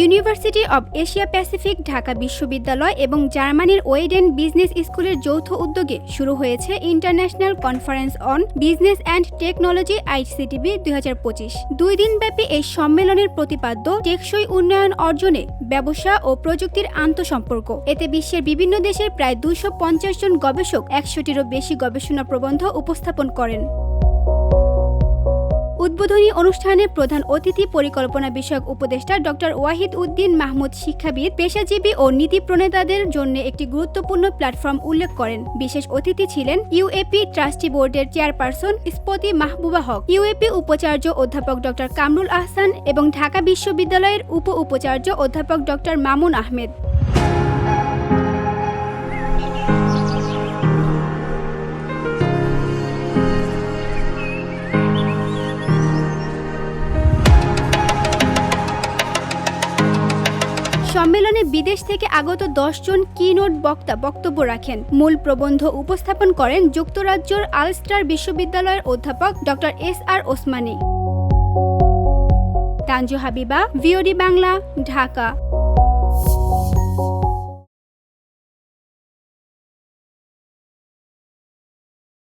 University of Asia Pacific, Dhaka বিশ্ববিদ্যালয় এবং জার্মানির ওয়েডেন বিজনেস স্কুলের যৌথ উদ্যোগে শুরু হয়েছে international conference on business and technology ICTB দুই হাজার পঁচিশ। দুই দিনব্যাপী এই সম্মেলনের প্রতিপাদ্য টেকসই উন্নয়ন অর্জনে ব্যবসা ও প্রযুক্তির আন্তঃসম্পর্ক। এতে বিশ্বের বিভিন্ন দেশের প্রায় দুইশো জন গবেষক একশোটিরও বেশি গবেষণা প্রবন্ধ উপস্থাপন করেন। উদ্বোধনী অনুষ্ঠানে প্রধান অতিথি পরিকল্পনা বিষয়ক উপদেষ্টা ডক্টর ওয়াহিদ উদ্দিন মাহমুদ শিক্ষাবিদ, পেশাজীবী ও নীতি প্রণেতাদের জন্য একটি গুরুত্বপূর্ণ প্ল্যাটফর্ম উল্লেখ করেন। বিশেষ অতিথি ছিলেন ইউএপি ট্রাস্টি বোর্ডের চেয়ারপারসন স্পতি মাহবুবা হক, ইউএপি উপাচার্য অধ্যাপক ডক্টর কামরুল আহসান এবং ঢাকা বিশ্ববিদ্যালয়ের উপ উপাচার্য অধ্যাপক ডক্টর মামুন আহমেদ। সম্মেলনে বিদেশ থেকে আগত জন কিনোট বক্তা বক্তব্য রাখেন। মূল প্রবন্ধ উপস্থাপন করেন যুক্তরাজ্যের আলস্টার বিশ্ববিদ্যালয়ের অধ্যাপক ড S R Osmani. Tanju Habiba, VOD Bangla, Dhaka.